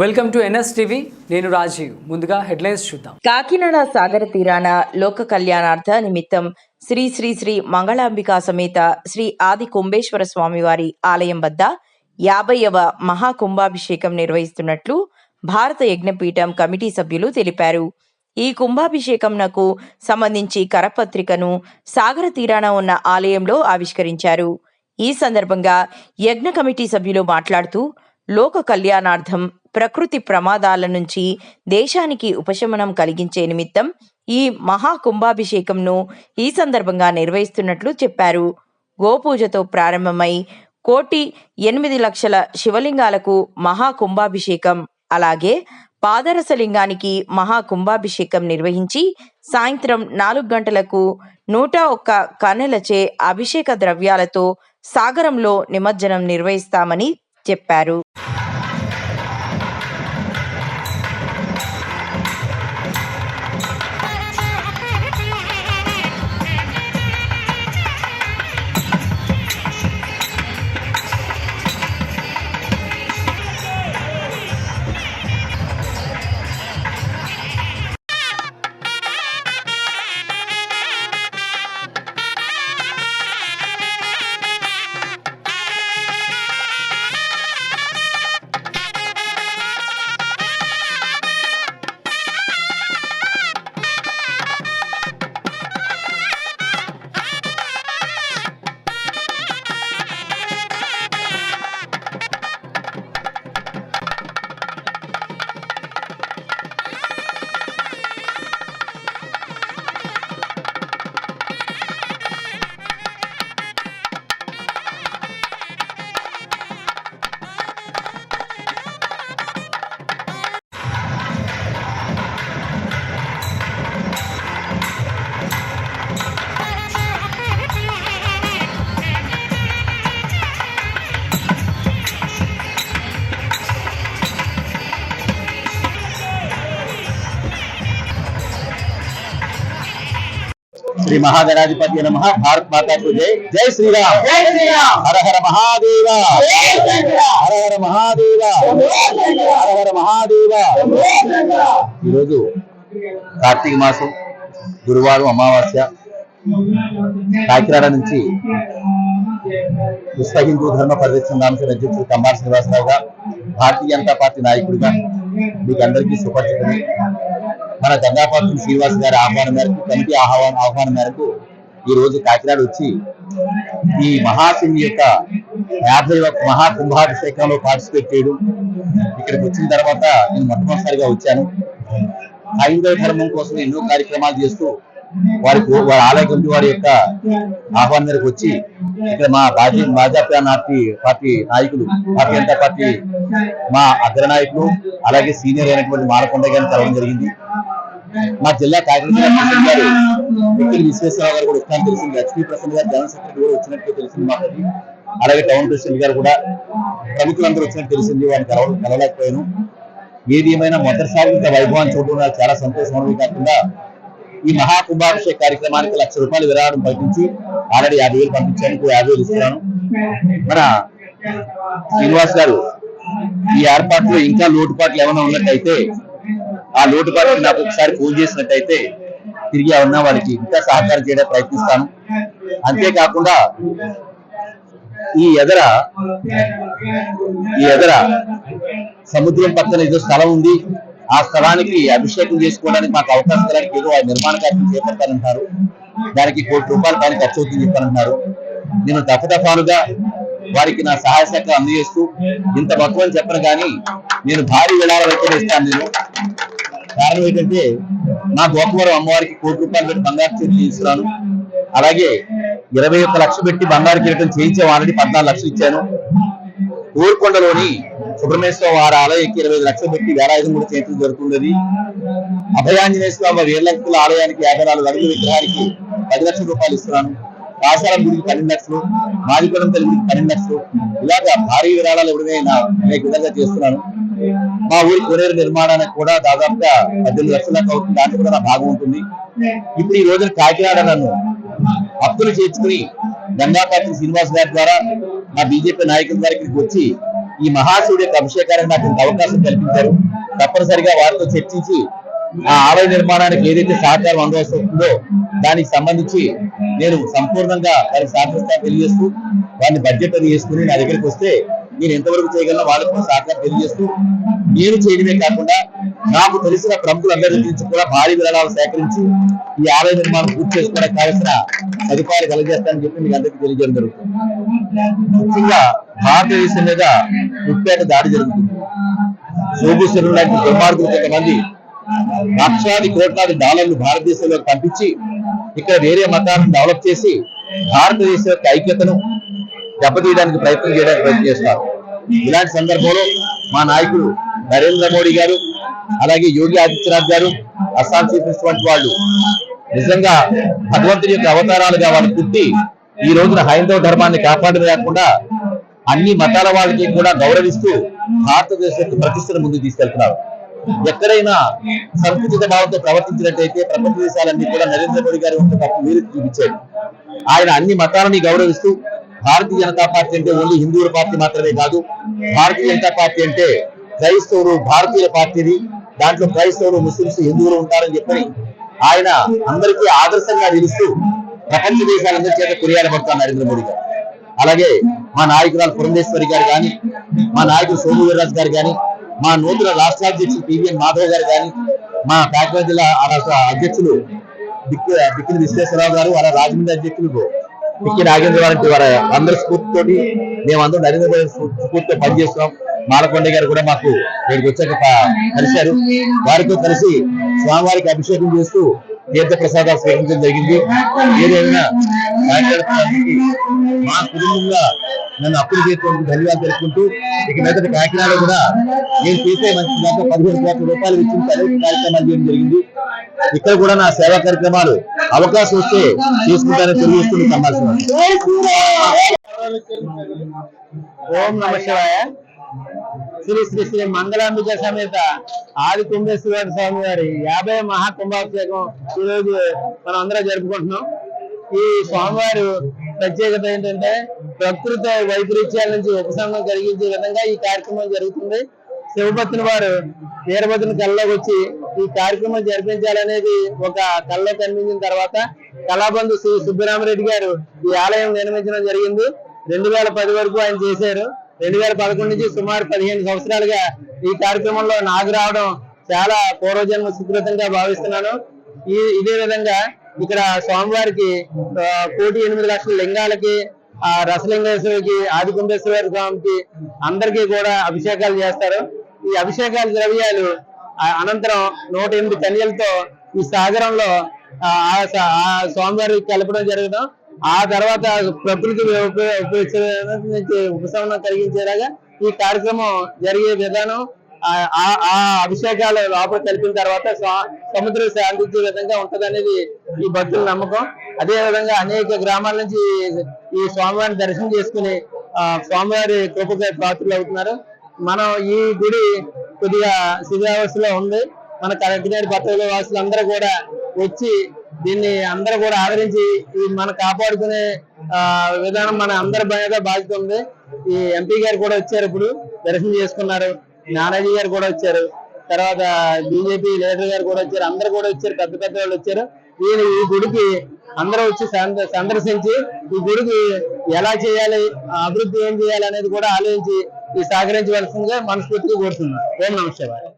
Welcome to NS TV నేను రాజీవ్. ముందుగా headlines చూద్దాం. కాకినాడ సాగర తీరాన లోక కళ్యాణార్థ నిమిత్తం శ్రీ శ్రీ శ్రీ మంగళాంబికా సమేత శ్రీ ఆది కుంభేశ్వర స్వామివారి ఆలయం వద్ద యాభైవ మహాకుంభాభిషేకం నిర్వహిస్తున్నట్లు భారత యజ్ఞపీఠం కమిటీ సభ్యులు తెలిపారు. ఈ కుంభాభిషేకంనకు సంబంధించి కరపత్రికను సాగర తీరాన ఉన్న ఆలయంలో ఆవిష్కరించారు. ఈ సందర్భంగా యజ్ఞ కమిటీ సభ్యులు మాట్లాడుతూ లోక కళ్యాణార్థం ప్రకృతి ప్రమాదాల నుంచి దేశానికి ఉపశమనం కలిగించే నిమిత్తం ఈ మహా కుంభాభిషేకంను ఈ సందర్భంగా నిర్వహిస్తున్నట్లు చెప్పారు. గోపూజతో ప్రారంభమై కోటి ఎనిమిది లక్షల శివలింగాలకు మహా కుంభాభిషేకం అలాగే పాదరసలింగానికి మహా కుంభాభిషేకం నిర్వహించి సాయంత్రం నాలుగు గంటలకు నూట ఒక్క కన్నెలచే అభిషేక ద్రవ్యాలతో సాగరంలో నిమజ్జనం నిర్వహిస్తామని చెప్పారు. శ్రీ మహాగణాధిపతి నమ భారత్ మాతాకు జై. జై శ్రీరామ్. జై శ్రీరామ్. హర హర మహాదేవ. హర హర మహాదేవ. హర హర మహాదేవ. ఈరోజు కార్తీక మాసం గురువారం అమావాస్య. కాకినాడ నుంచి విశ్వ హిందూ ధర్మ పరిరక్షణ నామక అధ్యక్షుడు కంబార్ శ్రీనివాసరావుగా భారతీయ జనతా పార్టీ నాయకుడిగా మీకు అందరికీ సుపరిచితమే మన గంగాపాత్ర శ్రీనివాస్ గారి ఆహ్వానం మేరకు కమిటీ ఆహ్వానం ఆహ్వానం మేరకు ఈ రోజు కాకినాడ వచ్చి ఈ మహాసింగ్ యొక్క యాభై ఒక్క మహాకుంభాభిషేకంలో పార్టిసిపేట్ చేయడం ఇక్కడికి వచ్చిన తర్వాత నేను మొట్టమొదటిసారిగా వచ్చాను. హైందవ ధర్మం కోసం ఎన్నో కార్యక్రమాలు చేస్తూ వారి వారి ఆలయ కమిటీ వారి యొక్క ఆహ్వానం మేరకు వచ్చి ఇక్కడ మా భాజీ భాజపా పార్టీ పార్టీ నాయకులు భారతీయ జనతా పార్టీ మా అగ్రనాయకులు అలాగే సీనియర్ అయినటువంటి మాలకొండ గారిని కలవడం జరిగింది. మా జిల్లా కాకినాడ గారు వ్యక్తులు విశ్వేశ్వరరావు గారు కూడా వచ్చినట్టు తెలిసింది. లక్ష్మీ ప్రసన్న గారు జనరల్ సెక్రటరీ కూడా వచ్చినట్టు తెలిసింది మాకు అలాగే టౌన్ ప్రెసిడెంట్ గారు కూడా ప్రముఖులందరూ వచ్చినట్టు తెలిసింది. వారిని కలవ కలవలేకపోయాను. ఏది ఏమైనా మొదటిసారి ఇంత వైభవాన్ని చూడడం చాలా సంతోషం కాకుండా ఈ మహాకుంభాభిషేక కార్యక్రమానికి లక్ష రూపాయలు విరాళం పంపించి ఆల్రెడీ యాభై వేలు పంపించాను ఇంకో యాభై వేలు ఇస్తున్నాను. మన శ్రీనివాస్ గారు ఈ ఏర్పాట్లో ఇంకా లోటుపాట్లు ఏమైనా ఉన్నట్టయితే ఆ లోటుపాట్లు నాకు ఒకసారి ఫోన్ చేసినట్టయితే తిరిగి ఉన్న వారికి ఇంకా సహకారం చేయడానికి ప్రయత్నిస్తాను. అంతేకాకుండా ఈ ఎదర ఈ ఎదర సముద్రం పక్కన ఏదో స్థలం ఉంది. ఆ స్థలానికి అభిషేకం చేసుకోవడానికి మాకు అవకాశం కలడానికి ఏదో నిర్మాణ కార్యం చేపడతారంటారు దానికి కోటి రూపాయలు దానికి ఖర్చు అవుతుంది చెప్పారంటారు నేను దఫదఫాలుగా వారికి నా సహాయ శాఖ అందజేస్తూ ఇంత మొత్తం అని చెప్పను కానీ నేను భారీ విరాళాలు అయితే ఇస్తాను నేను. కారణం ఏంటంటే నా గోపవరం అమ్మవారికి కోటి రూపాయలు పెట్టి బంగారు చీరలు తీసుకున్నాను అలాగే ఇరవై ఒక్క లక్షలు పెట్టి బంగారు కిరీటం చేయించే ఆల్రెడీ పద్నాలుగు లక్షలు ఇచ్చాను. ఊరుకొండలోని సుబ్రహ్మణ్యేశ్వర వారి ఆలయానికి ఇరవై లక్షలు పెట్టి వేలాయుధం కూడా చేతులు జరుగుతున్నది. అభయాంజనేయ స్వామి వీరలంకుల ఆలయానికి యాభై నాలుగు అడుగుల విగ్రహానికి పది లక్షల రూపాయలు ఇస్తున్నాను. కాసారం గుడికి పన్నెండు లక్షలు మాదికొండం తల్లి గుడికి పన్నెండు లక్షలు. ఇలాగ భారీ విరాళాలు ఇవ్వడమే అనేక విధంగా చేస్తున్నాను. మా ఊరి కొనేరు నిర్మాణానికి కూడా దాదాపుగా పద్దెనిమిది లక్షల అవుతుంది. దాంట్లో కూడా నా భాగం ఉంటుంది. ఇప్పుడు ఈ రోజున కాకినాడ నన్ను అప్పులు చేర్చుకుని గంగాపాత్రి శ్రీనివాస్ గారి ద్వారా మా బీజేపీ నాయకుల గారి ఇక్కడికి వచ్చి ఈ మహాశివుడి యొక్క అభిషేకానికి నాకు అవకాశం కల్పించారు. తప్పనిసరిగా వారితో చర్చించి ఆ ఆలయ నిర్మాణానికి ఏదైతే సహకారం అందవలసి వస్తుందో దానికి సంబంధించి నేను సంపూర్ణంగా వారికి సహకరిస్తాను తెలియజేస్తూ వారిని బడ్జెట్ అది చేసుకుని నా దగ్గరికి వస్తే నేను ఎంతవరకు చేయగలను వాళ్ళకు సహకారం తెలియజేస్తూ నేను చేయడమే కాకుండా నాకు తెలిసిన ప్రముఖులందరి నుంచి కూడా భారీ విరాళాలు సేకరించి ఈ ఆలయ నిర్మాణం పూర్తి చేసుకోవడానికి కావలసిన సదుపాయాలు కలిగజేస్తానని చెప్పి మీకు అందరికీ తెలియజేయడం జరుగుతుంది. ముఖ్యంగా భారతదేశం మీద ఉప్పేట దాడి జరుగుతుంది. శోభూశ్వరుడు లాంటి దుర్మార్గులు కొంతమంది లక్షాది కోట్లాది డాలర్లు భారతదేశంలో పంపించి ఇక్కడ వేరే మతాలను డెవలప్ చేసి భారతదేశం యొక్క ఐక్యతను దెబ్బతీయడానికి ప్రయత్నం చేయడానికి ప్రయత్నం చేస్తారు. ఇలాంటి సందర్భంలో మా నాయకుడు నరేంద్ర మోడీ గారు అలాగే యోగి ఆదిత్యనాథ్ గారు అస్సాం చీఫ్ వాళ్ళు నిజంగా భగవంతుడి యొక్క అవతారాలుగా వాళ్ళు పుట్టి ఈ రోజున హైందవ ధర్మాన్ని కాపాడమే కాకుండా అన్ని మతాల వాళ్ళకి కూడా గౌరవిస్తూ భారతదేశ యొక్క ప్రతిష్టను ముందుకు తీసుకెళ్తున్నారు. ఎక్కడైనా సంకుచిత భావంతో ప్రవర్తించినట్టయితే ప్రపంచ దేశాలన్నీ కూడా నరేంద్ర మోడీ గారి తప్పు మీరు చూపించాడు ఆయన అన్ని మతాలని గౌరవిస్తూ భారతీయ జనతా పార్టీ అంటే ఓన్లీ హిందువుల పార్టీ మాత్రమే కాదు భారతీయ జనతా పార్టీ అంటే క్రైస్తవులు భారతీయుల పార్టీది. దాంట్లో క్రైస్తవులు ముస్లింస్ హిందువులు ఉంటారని చెప్పని ఆయన అందరికీ ఆదర్శంగా నిలుస్తూ ప్రపంచ దేశాలందరి చేత కొనియాడబడతారు నరేంద్ర మోడీ గారు. అలాగే మా నాయకురాలు పురంధేశ్వరి గారు కానీ మా నాయకుడు సోము వీర్రాజు గారు కానీ మా నూతన రాష్ట్రాధ్యక్షులు పివిఎన్ మాధవ్ గారు కానీ మా కాకినాడ జిల్లా ఆ రాష్ట్ర అధ్యక్షులు బిక్కి బిక్కిన విశ్వేశ్వరరావు గారు అలా రాజమండ్రి అధ్యక్షులు పిక్కి నాగేంద్ర వారి వారి అందరి స్ఫూర్తితోటి మేమందరం నరేంద్ర మోదీ స్ఫూర్తితో పనిచేస్తున్నాం. మాలకొండ గారు కూడా మాకు ఇక్కడికి వచ్చాక కలిశారు. వారితో కలిసి స్వామివారికి అభిషేకం చేస్తూ తీర్థ ప్రసాదాలు స్వీకరించడం జరిగింది. ఏదైనా మా కుటుంబంగా నన్ను అప్పులు చేసినందుకు ధన్యవాదాలు తెలుపుకుంటూ ఇక మీదట కాకినాడ కూడా నేను చేసే మంచి దాంట్లో పదిహేను కోట్ల రూపాయలు ఇచ్చిన కార్యక్రమాలు చేయడం జరిగింది. ఇక్కడ కూడా నా సేవా కార్యక్రమాలు అవకాశం వస్తే తీసుకుంటానని తెలియజేస్తుంది కమ్మాల్సిన ఓం నమ శివాయ. శ్రీ శ్రీ శ్రీ మంగళాంబిక సమేత ఆది కుంభేశ్వర స్వామి వారి యాభై మహాకుంభాభిషేకం ఈరోజు మనం అందరం జరుపుకుంటున్నాం. ఈ స్వామివారు ప్రత్యేకత ఏంటంటే ప్రకృతి వైపరీత్యాల నుంచి ఉపశమనం కలిగించే విధంగా ఈ కార్యక్రమం జరుగుతుంది. శివభక్తుని వారు వీరభద్రుని కళ్ళలోకి వచ్చి ఈ కార్యక్రమం జరిపించాలనేది ఒక కళ్ళలో కనిపించిన తర్వాత కళాబంధు శ్రీ సుబ్బరామరెడ్డి గారు ఈ ఆలయం నిర్మించడం జరిగింది. రెండు వేల పది వరకు ఆయన చేశారు. రెండు వేల పదకొండు నుంచి సుమారు పదిహేను సంవత్సరాలుగా ఈ కార్యక్రమంలో నాకు రావడం చాలా పూర్వజన్మ సుకృతంగా భావిస్తున్నాను. ఈ ఇదే విధంగా ఇక్కడ స్వామివారికి కోటి ఎనిమిది లక్షల లింగాలకి ఆ రసలింగేశ్వరికి ఆదికుంభేశ్వర స్వామికి అందరికీ కూడా అభిషేకాలు చేస్తారు. ఈ అభిషేకాల ద్రవ్యాలు అనంతరం నూట ఎనిమిది కన్యలతో ఈ సాగరంలో ఆ ఆ స్వామివారికి కలపడం జరగడం ఆ తర్వాత ప్రకృతి ఉపయోగించే నుంచి ఉపశమనం కలిగించేలాగా ఈ కార్యక్రమం జరిగే విధానం ఆ- ఆ- ఆ అభిషేకాలు లోపల కలిపిన తర్వాత సముద్రం శాంతించే విధంగా ఉంటదనేది ఈ భక్తుల నమ్మకం. అదే విధంగా అనేక గ్రామాల నుంచి ఈ స్వామివారిని దర్శనం చేసుకుని ఆ స్వామివారి కృపగా పాత్రలు అవుతున్నారు. మనం ఈ గుడి కొద్దిగా శిథిలావస్థలో ఉంది. మన కాకినాడ భక్తుల వాసులందరూ కూడా వచ్చి దీన్ని అందరూ కూడా ఆదరించి మనం కాపాడుకునే ఆ విధానం మన అందరి మీద బాధ్యత ఉంది. ఈ ఎంపీ గారు కూడా వచ్చారు ఇప్పుడు దర్శనం చేసుకున్నారు. నానాజీ గారు కూడా వచ్చారు. తర్వాత బీజేపీ లీడర్ గారు కూడా వచ్చారు. అందరు కూడా వచ్చారు. పెద్ద పెద్ద వాళ్ళు వచ్చారు. ఈయన ఈ గుడికి అందరూ వచ్చి సందర్శించి ఈ గుడికి ఎలా చేయాలి అభివృద్ధి ఏం చేయాలి అనేది కూడా ఆలోచించి ఈ సహకరించవలసిందిగా మనస్ఫూర్తిగా కోరుతున్నాం ఓం నమస్తే